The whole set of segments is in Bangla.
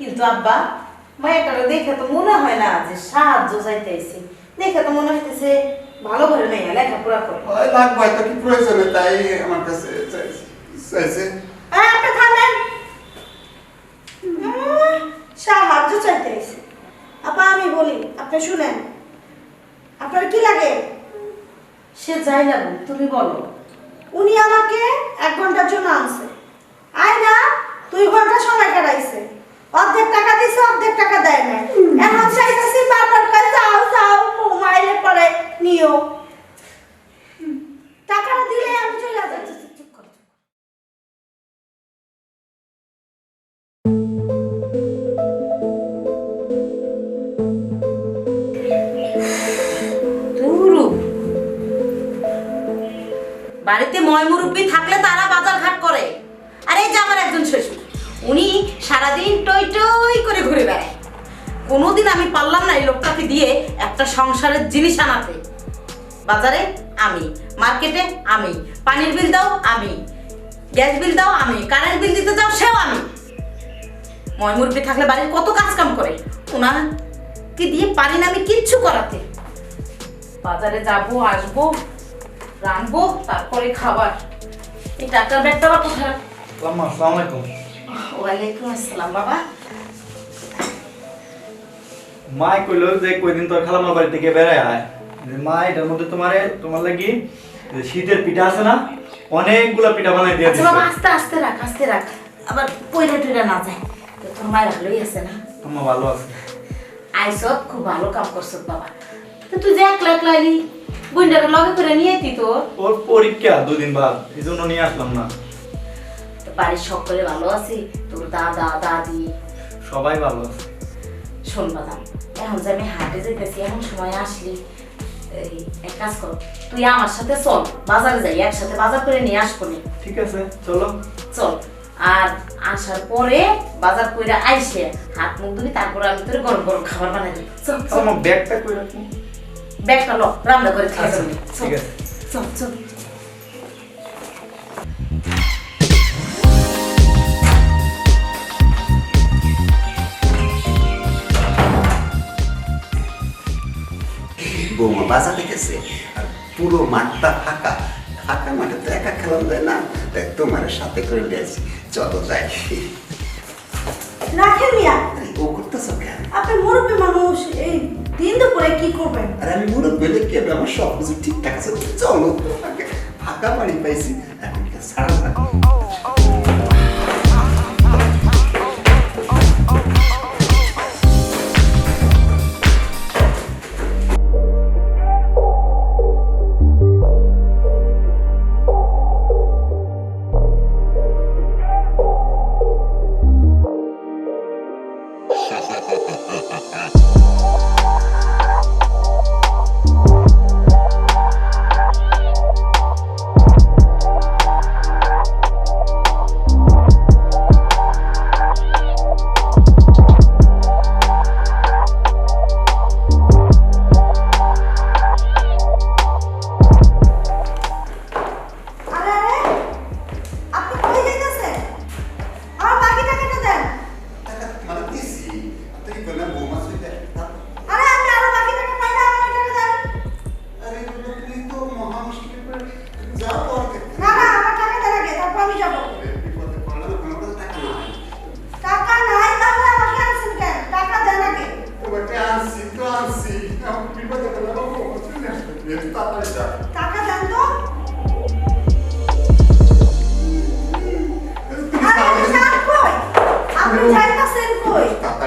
কিন্তু আব্বা মায়াটারে দেখে তো মনে হয় না যে সাহায্য চাইতেছি। দেখে তো মনে হইতেছে ভালো করে নেই লেখাপড়া করে। ওই লাখ হয়তো কি প্রয়োজনে তাই আমার কাছে চাইছে আপনি থামেন। সাহায্য চাইতে এসে আপা আমি বলি আপনি শুনেন আপনার কি লাগে? সে যাই লাগুক তুমি বলো। উনি আমাকে এক ঘণ্টার জন্য আনছে। আয় না দুই ঘণ্টা সময় দেয় না। এখন চাইতেছি বারবার করে যাও যাও মাইলে পরে নিও। টাকাটা দিলে আমি চলে যাচ্ছি। বাড়িতে ময়মুরব্বী থাকলে তারা বাজার ঘাট আমি পারলাম না এই লোকটাকে দিয়ে একটা সংসারের জিনিস আনাতে। বাজারে আমি মার্কেটে আমি পানির বিল দাও আমি গ্যাস বিল দাও আমি কারেন্ট বিল দিতে যাও সেও আমি। ময়মুরব্বী থাকলে বাড়ির কত কাজ কাম করে ওনাকে দিয়ে পারি না আমি কিচ্ছু করাতে। বাজারে যাব আসব রানবো তারপরে খাবার। এই টাকার ব্যাগটা আবার কোথায়? আসসালামু আলাইকুম। ওয়ালাইকুম আসসালাম বাবা। মা কইলো যে কয়দিন তোর খালামার বাড়ি থেকে বেড়ায় আয়। যে মা এটার মধ্যে তোমারে তোমার লাগি শীতের পিঠা আছে না অনেকগুলা পিঠা বানাই দিয়ে আচ্ছা বাবা আস্তে আস্তে রাখ আস্তে রাখ। আবার পয়লা টইলা না যায়। তো তোর মায়ের ভালোই আছে না? আম্মা ভালো আছে। আইসত খুব ভালো কাম করছ বাবা। তো তুই যে একলা একলা এলি বইন্ডারে লগে করে নিয়ে আইতি তোর ওর পরীক্ষা দুদিন বাদ এই জন্য নিয়ে আসলাম না। তো বাড়ির সকলে ভালো আছি? তোর দাদা দাদি? সবাই ভালো আছে। শোন বাদাম এখন যে আমি হাটে যেতেছি এমন সময় আসলি এক কাজ কর তুই আমার সাথে চল বাজারে যাই একসাথে বাজার করে নিয়ে আসব। ঠিক আছে চলো। চল। আর আসার পরে বাজার কইরা আইসে হাত মুখ ধুবি তারপরে আমি তোর গরম গরম খাবার বানাই দিই। চল আমার ব্যাগটা রাখব? ব্যাগটা ল রান্না করে খেয়ে আচ্ছা, ঠিক আছে। চল চল। বাজারে গেছে আর পুরো মাঠটা ফাঁকা। ফাঁকা মাঠে তো একা খেলাম যায় না। তাই তোমার সাথে করে নিয়েছি চলো যাই। রাখেন মিয়া। ও করতেছো কেন? আপনি মুরব্বী মানুষ এই দিন দুপুরে কি করবেন? আর আমি মুরব্বী হলে কি হবে? আমার সব কিছু ঠিকঠাক আছে। চলো ফাঁকা বাড়ি পাইছি। এখন ছাড়া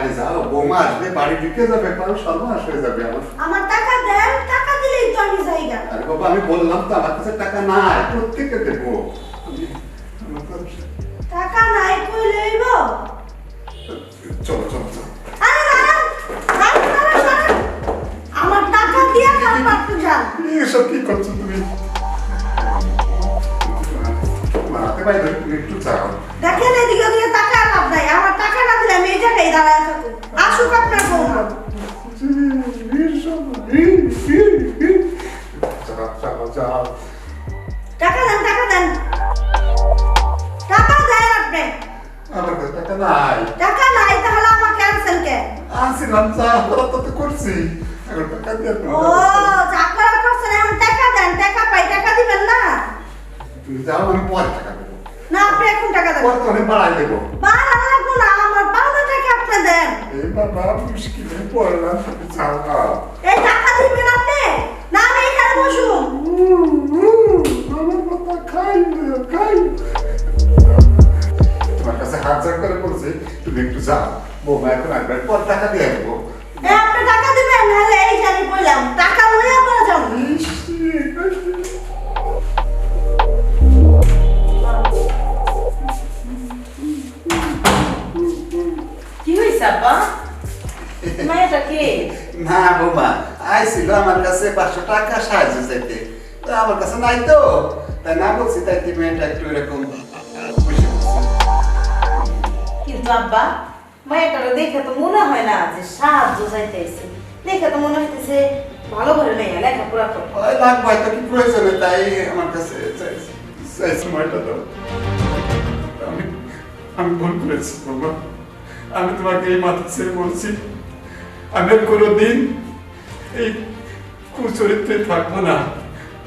তাড়াতাড়ি যাও বৌমা আসবে বাড়ি ঢুকে যাবে কারণ সর্বনাশ হয়ে যাবে আমার। আমার টাকা দেন টাকা দিলেই তো আমি যাইগা আরে বাবা আমি বললাম তো আমার কাছে টাকা নাই প্রত্যেককে দেবো। টাকা নাই কই লইব? চলো চলো চলো। আরে দাঁড়ান দাঁড়ান দাঁড়ান দাঁড়ান। আমার টাকা দিয়ে খান পারতে যান এসব কি করছ তুমি? মারাতে পারি তুমি একটু যাও দেখেন এদিকে ওদিকে কাছে টাকা নাই। টাকা নাই তাহলে আমার আসিলাম যা করা তো করছি। এখন টাকা দিয়ে ও যা করা করছেন এখন টাকা দেন টাকা পাই টাকা দিবেন না? তুমি যাও আমি পরে টাকা দেবো। না আপনি এখন টাকা দেবেন পরে তো বাড়াই দেবো। বাড়া লাগবো না আমার পাওনা টাকা আপনি দেন। এই বাবা মুশকিলে পড়লাম তুমি যাও না। এই টাকা দিবেন আপনি? না আমি এখানে বসুন। আমার বাবা খাই না, খাই হাত জোর করে বলছি তুমি একটু যাও। বৌমা এখন আসবে পর টাকা দিয়ে আসব। আপনি টাকা দিবেন নাহলে এই যে আমি বললাম টাকা লইয়া করে যাব। কি হয়েছে আব্বা? মায়াটা কে? না বৌমা আইছিল আমার কাছে পাঁচশো টাকা সাহায্য চাইতে। তো আমার কাছে নাই তো। তাই না বলছি তাই তুমি এটা একটু এরকম। কিন্তু আব্বা মায়াটারে দেখে তো মনে হয় না যে সাহায্য চাইতেছে। দেখে তো মনে হইতেছে ভালো করে নেই লেখাপড়া ওই লাগবে হয়তো কি প্রয়োজনে তাই আমার কাছে আমি আমি ভুল করেছি, বাবা। আমি তোমাকে এই মাথা ছেড়ে বলছি, আমি আর কোনোদিন এই কুচরিত্রে থাকব না।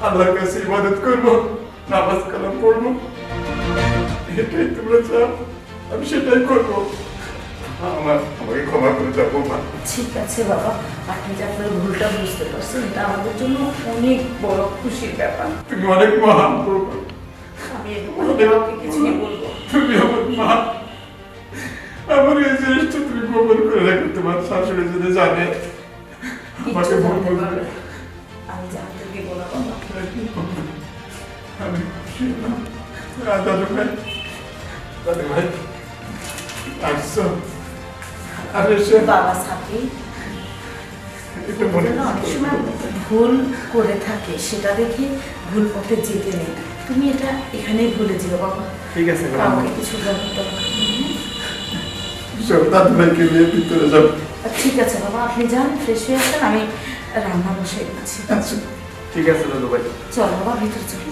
আল্লাহর কাছে ইবাদত করব, নামাজ কালাম পড়ব। এটাই তোমরা চাও? আমি সেটাই করব। আমার আমাকে ক্ষমা করে যাব মা ঠিক আছে বাবা আপনি যে আপনার ভুলটা বুঝতে পারছেন এটা আমাদের জন্য অনেক বড় খুশির ব্যাপার। তুমি অনেক মহান প্রভু। আমি তোমাকে কিছুই বলব। তুমি আমার মা আমার এই জিনিসটা তুমি গোপন করে রাখো তোমার শাশুড়ি যদি জানে আমাকে কিচ্ছু ভুল জানতে বলবে আমি জানতে দিব না বাবা। আমি খুশি দাদু ভাই দাদু ভাই আসছো আর এসে বাবা সাথী? একটু মনে না, অনেক সময় ভুল করে থাকে সেটা দেখে ভুল পথে যেতে নেই। তুমি এটা এখানেই ভুলে যেও বাবা। ঠিক আছে কিছু ভাইকে নিয়ে ভিতরে যাব ঠিক আছে বাবা আপনি যান ফ্রেশ হয়ে আসেন আমি রান্না বসে দিচ্ছি। আচ্ছা ঠিক আছে দাদু ভাই। চল বাবা ভিতরে চল।